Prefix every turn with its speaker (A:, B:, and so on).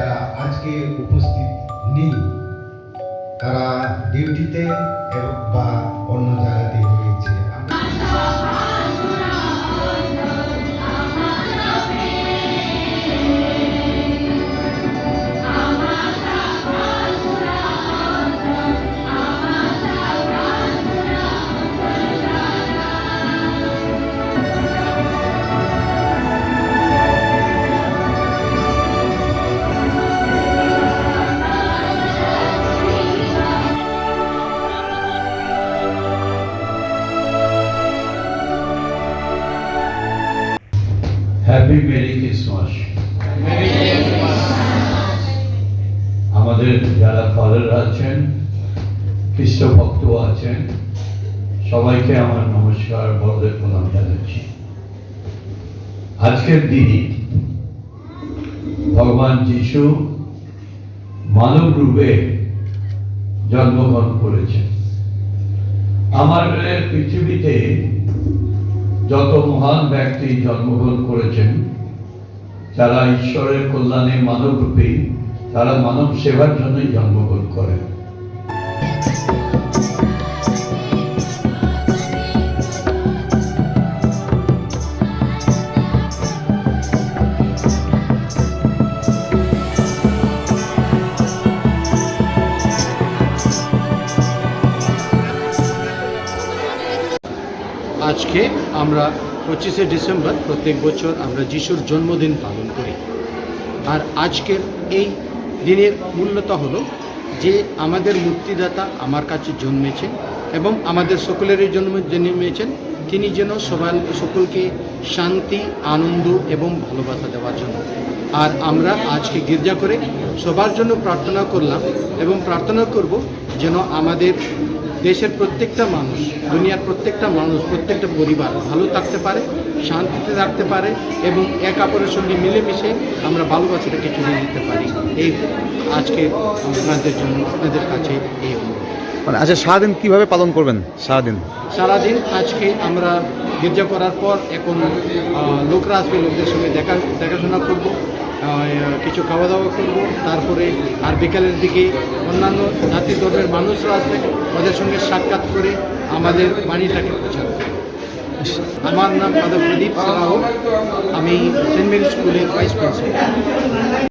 A: যারা আজকে উপস্থিত নেই তারা ডিউটিতে বা
B: হ্যাপি মেরি ক্রিসমাস আমাদের যারা ফাদার আছেন খ্রিস্ট ভক্ত আছেন, সবাইকে আমার নমস্কার, বড়দের প্রণাম জানাচ্ছি। আজকের দিনে ভগবান যিশু মানব রূপে জন্মগ্রহণ করেছেন। আমাদের পৃথিবীতে যত মহান ব্যক্তি জন্মগ্রহণ করেছেন যারা ঈশ্বরের কল্যাণে মানবরূপী, তারা মানব সেবার জন্যই জন্মগ্রহণ করেন।
C: আজকে আমরা পঁচিশে ডিসেম্বর প্রত্যেক বছর আমরা যিশুর জন্মদিন পালন করি। আর আজকের এই দিনের মূল্যতা হলো যে আমাদের মুক্তিদাতা আমার কাছে জন্মেছেন এবং আমাদের সকলেরই জন্ম জন্মেছেন, তিনি যেন সবাই সকলকে শান্তি, আনন্দ এবং ভালোবাসা দেওয়ার জন্য। আর আমরা আজকে গির্জা করে সবার জন্য প্রার্থনা করলাম এবং প্রার্থনা করব যেন আমাদের দেশের প্রত্যেকটা মানুষ দুনিয়ার প্রত্যেকটা মানুষ প্রত্যেকটা পরিবার ভালো থাকতে পারে শান্তিতে থাকতে পারে এবং এক অপরের সঙ্গে মিলেমিশে আমরা ভালোবাসাটাকে চলে দিতে পারি। এই আজকে আপনাদের জন্য আপনাদের কাছে এই অনুরোধ।
D: মানে আচ্ছা সারাদিন কীভাবে পালন করবেন? সারাদিন?
C: সারাদিন আজকে আমরা গির্জা করার পর এখন লোকরা আসবে লোকদের সঙ্গে দেখা, দেখাশোনা করব কিছু খাওয়া দাওয়া করব, তারপরে আর বিকালের দিকে অন্যান্য জাতি ধর্মের মানুষরা আসবে ওদের সঙ্গে সাক্ষাৎ করে আমাদের বাণীটাকে প্রচার আমার নাম ফাদার প্রদীপ সারাও আমি সেন্ট মেরি স্কুলের ভাইস প্রিন্সিপাল।